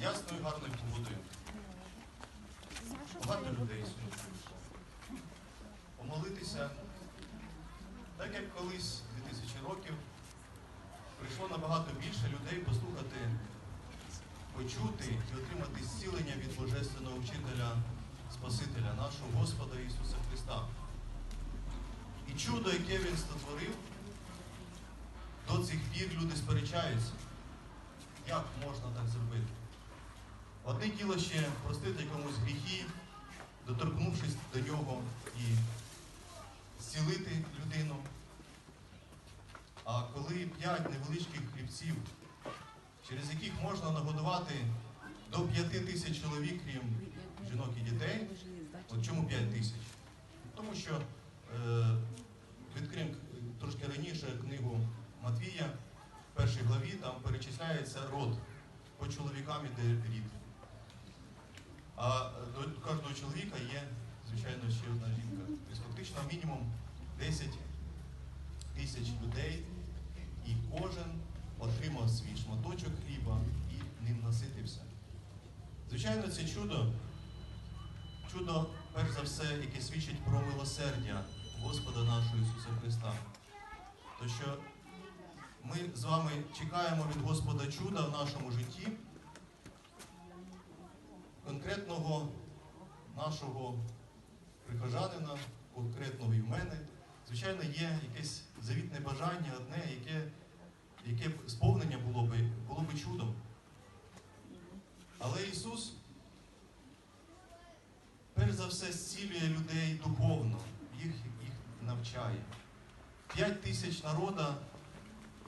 ясною гарною погодою. Багато людей сьогодні. Помолитися, так як колись 2000 років, прийшло набагато більше людей послухати, почути і отримати зцілення від Божественного вчителя, Спасителя, нашого Господа Ісуса Христа. І чудо, яке Він створив, до цих пір люди сперечаються. Як можна так зробити? Одне діло ще простити комусь гріхи, доторкнувшись до нього і зцілити людину. А коли п'ять невеличких хлібців, через яких можна нагодувати до п'яти тисяч чоловік, крім жінок і дітей, от чому п'ять тисяч? Тому що е, відкриємо трошки раніше книгу Матвія, в першій главі, там перечисляється род. По чоловікам іде рід. А до кожного чоловіка є, звичайно, ще одна жінка. Тобто фактично мінімум 10 тисяч людей, і кожен отримав свій шматочок хліба і ним наситився. Звичайно, це чудо, чудо, перш за все, яке свідчить про милосердя Господа нашого Ісуса Христа. То що ми з вами чекаємо від Господа чуда в нашому житті, конкретного нашого прихожанина, конкретного і в мене. Звичайно, є якесь завітне бажання, одне, яке, яке сповнення було би, було би чудом. Але Ісус, перш за все, зцілює людей духовно, їх, їх навчає. П'ять тисяч народа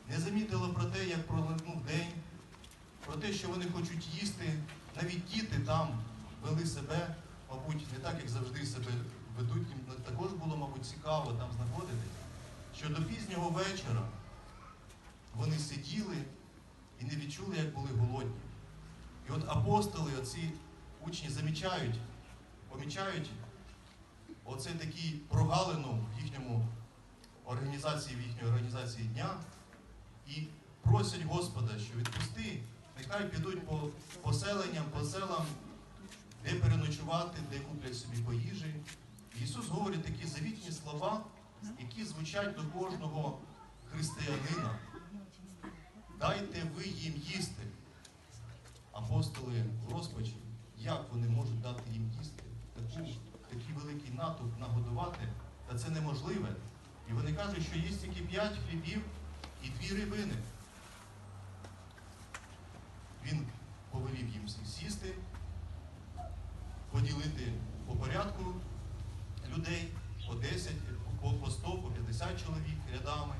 не замітило про те, як пролинув день, те, що вони хочуть їсти. Навіть діти там вели себе, мабуть, не так, як завжди себе ведуть. Їм також було, мабуть, цікаво там знаходитись, що до пізнього вечора вони сиділи і не відчули, як були голодні. І от апостоли, оці учні замічають, помічають оце такий прогалину в їхньому організації, в їхньої організації дня і просять Господа, що відпусти, нехай підуть по поселенням, по селам, де переночувати, де куплять собі по їжі. Ісус говорить такі завітні слова, які звучать до кожного християнина. Дайте ви їм їсти. Апостоли в розпачі, як вони можуть дати їм їсти, таку, такий великий натовп нагодувати, та це неможливе. І вони кажуть, що є тільки п'ять хлібів і дві рибини. Він повелів їм всіх сісти, поділити по порядку людей по 10, по, по 100, по 50 чоловік рядами,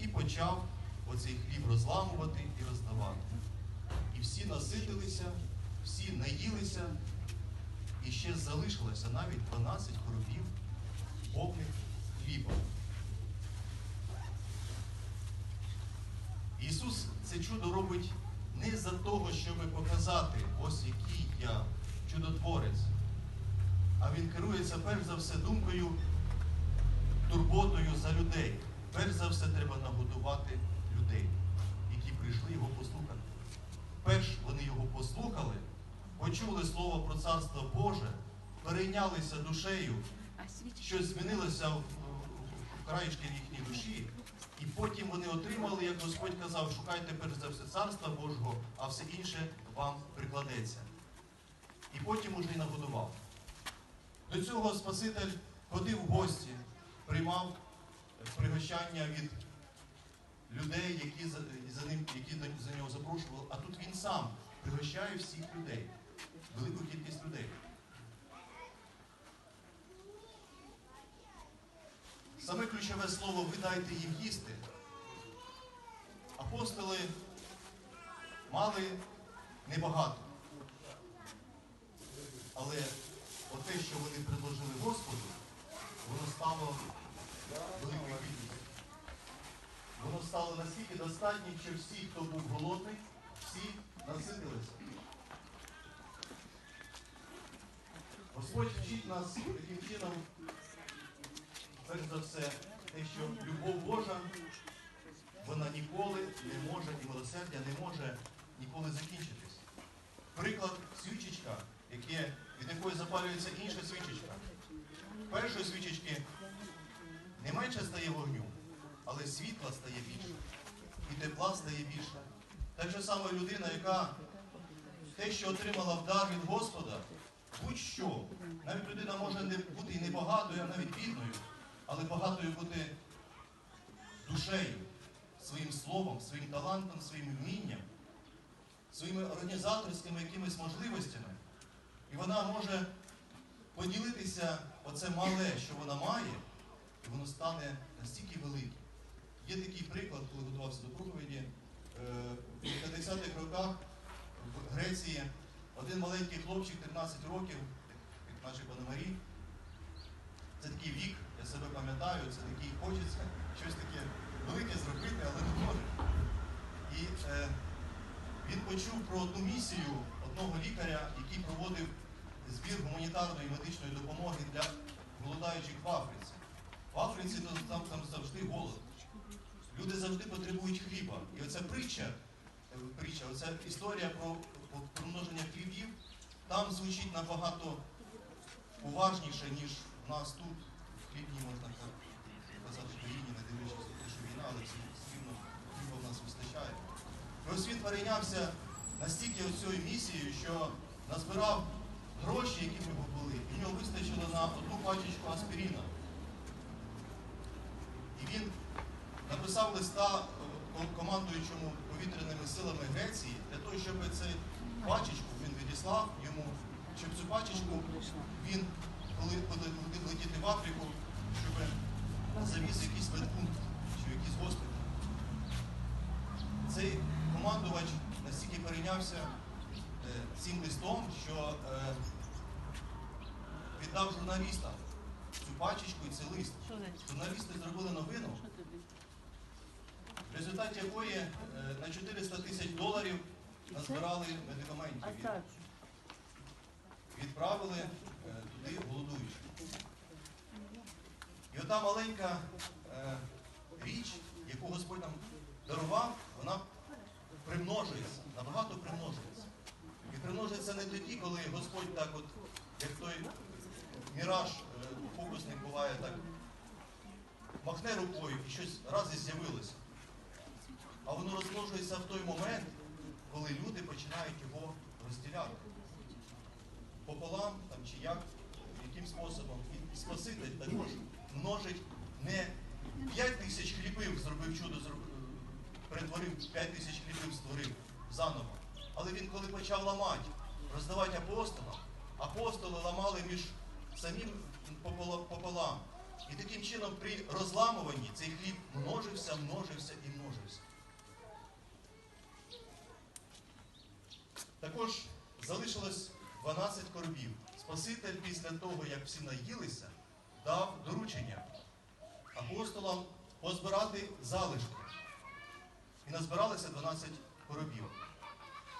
і почав оцей хліб розламувати і роздавати. І всі наситилися, всі наїлися, і ще залишилося навіть 12 коробів повних хліба. Ісус це чудо робить не за того, щоб показати, ось який я чудотворець, а Він керується перш за все думкою, турботою за людей. Перш за все треба нагодувати людей, які прийшли його послухати. Перш вони його послухали, почули слово про Царство Боже, перейнялися душею, щось змінилося в, краєшки їхній душі. І потім вони отримали, як Господь казав, шукайте перш за все царства Божого, а все інше вам прикладеться. І потім уже й нагодував. До цього Спаситель ходив в гості, приймав пригощання від людей, які за, за ним, які за нього запрошували, а тут він сам пригощає всіх людей, велику кількість людей. Саме ключове слово ви дайте їм їсти. Апостоли мали небагато. Але оте, що вони предложили Господу, воно стало великою кількістю. Воно стало настільки достатньо, що всі, хто був голодний, всі наситилися. Господь вчить нас таким чином перш за все, те, що любов Божа, вона ніколи не може, і милосердя не може ніколи закінчитись. Приклад якою запалюється інша свічечка. Першої свічечки не менше стає вогню, але світла стає більше. І тепла стає більше. Так же саме людина, яка те, що отримала в дар від Господа, будь-що. Навіть людина може не бути і не багатою, а навіть бідною, але багатою бути душею, своїм словом, своїм талантом, своїм вмінням, своїми організаторськими якимись можливостями. І вона може поділитися оце мале, що вона має, і воно стане настільки великим. Є такий приклад, коли готувався до проповіді. е, В 50-х роках в Греції один маленький хлопчик, 13 років, як наші пономарі, це такий вік, себе пам'ятаю, це такий хочеться щось таке велике зробити, але не може. І е, він почув про одну місію одного лікаря, який проводив збір гуманітарної медичної допомоги для голодаючих в Африці. В Африці там, там завжди голод. Люди завжди потребують хліба. І оця притча, е, притча, оця історія про, примноження хлібів, там звучить набагато уважніше, ніж в нас тут, в хлібні, можна казати, країні, не дивлячись те, що війна, але все хліба в нас вистачає. І ось він перейнявся настільки цією місією, що назбирав гроші, які в нього були, і в нього вистачило на одну пачечку аспіріна. І він написав листа е, командуючому повітряними силами Греції для того, щоб цю пачечку він відіслав йому, щоб цю пачечку він, коли буде летіти в Африку, щоб завіз якийсь медпункт чи якийсь госпіталь. Цей командувач настільки перейнявся е, цим листом, що е, віддав журналістам цю пачечку і цей лист. Журналісти зробили новину, в результаті якої е, на 400 тисяч доларів назбирали медикаментів відправили е, туди голодуючих. І ота маленька е, річ, яку Господь нам дарував, вона примножується, набагато примножується. І примножується не тоді, коли Господь так от, як той міраж, е, фокусник буває так, махне рукою і щось раз і з'явилося. А воно розмножується в той момент, коли люди починають його розділяти. Пополам там, чи як, яким способом. І Спаситель також множить не 5 тисяч хлібів зробив чудо, е, перетворив 5 тисяч хлібів створив заново. Але він, коли почав ламати, роздавати апостолам, апостоли ламали між самим пополам. І таким чином при розламуванні цей хліб множився, множився і множився. Також залишилось 12 коробів. Спаситель після того, як всі наїлися, дав доручення апостолам позбирати залишки. І назбиралося 12 коробів.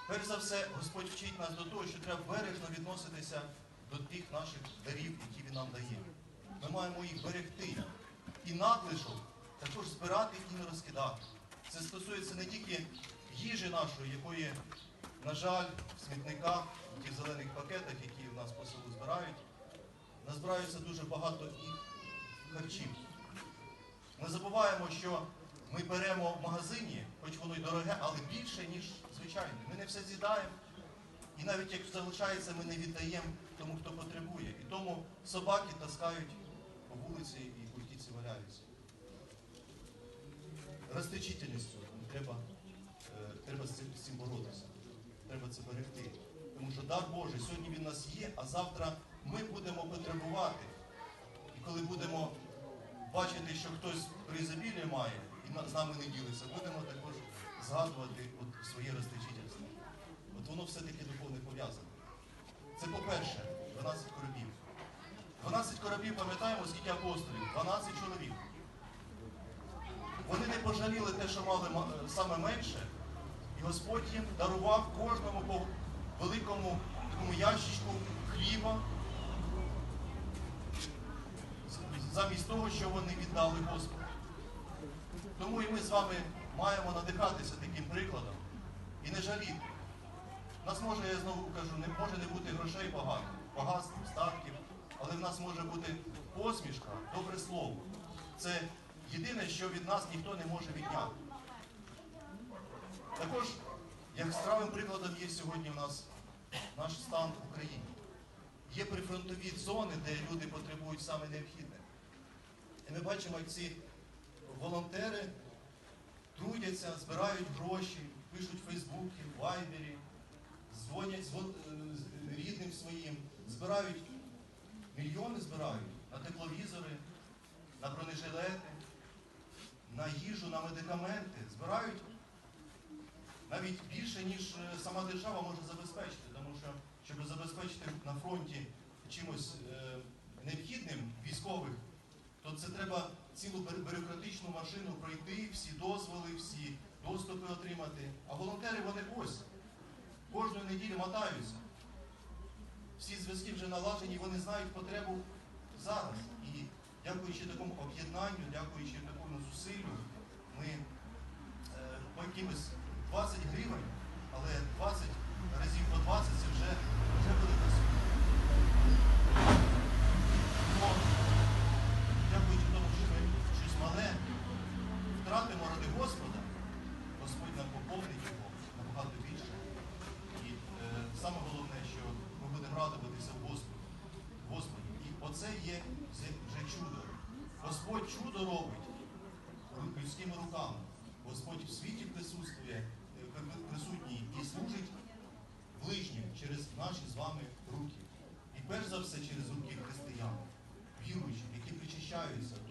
Перш за все, Господь вчить нас до того, що треба бережно відноситися до тих наших дарів, які Він нам дає. Ми маємо їх берегти. І надлишок також збирати і не розкидати. Це стосується не тільки їжі нашої, якої, на жаль, в смітниках, в тих зелених пакетах, які в нас по селу збирають, назбираються дуже багато і харчів. Ми забуваємо, що ми беремо в магазині, хоч воно й дороге, але більше, ніж звичайне. Ми не все з'їдаємо. І навіть як залишається, ми не віддаємо тому, хто потребує. І тому собаки таскають по вулиці і культіці валяються. Розтечительністю треба, е, треба з цим боротися. Треба це берегти. Тому що дар Божий, сьогодні він у нас є, а завтра ми будемо потребувати. І коли будемо бачити, що хтось при ізобілі має і з нами не ділиться, будемо також згадувати от своє розтечительство. От воно все-таки духовне пов'язане. Це по-перше, 12 коробів. 12 коробів, пам'ятаємо, скільки апостолів? 12 чоловік. Вони не пожаліли те, що мали е, саме менше, і Господь їм дарував кожному по великому такому ящичку хліба, з- замість того, що вони віддали Господу. Тому і ми з вами маємо надихатися таким прикладом і не жаліти. Нас може, я знову кажу, не може не бути грошей багато, багатств, статків, але в нас може бути посмішка, добре слово. Це єдине, що від нас ніхто не може відняти. Також яскравим прикладом є сьогодні у нас наш стан в Україні. Є прифронтові зони, де люди потребують саме необхідне. І ми бачимо, як ці волонтери трудяться, збирають гроші, пишуть в Фейсбуці, в Вайбері, дзвонять дзвон- е, рідним своїм, збирають мільйони збирають на тепловізори, на бронежилети, на їжу, на медикаменти. Збирають навіть більше, ніж е, сама держава може забезпечити, тому що щоб забезпечити на фронті чимось е, необхідним військових, то це треба цілу бюрократичну машину пройти, всі дозволи, всі доступи отримати. А волонтери вони ось кожної неділі мотаються. Всі зв'язки вже налажені, вони знають потребу зараз. І дякуючи такому об'єднанню, дякуючи такому зусиллю, ми е, по якимось 20 гривень, але 20 разів по 20 це вже, вже велика сума. eyes.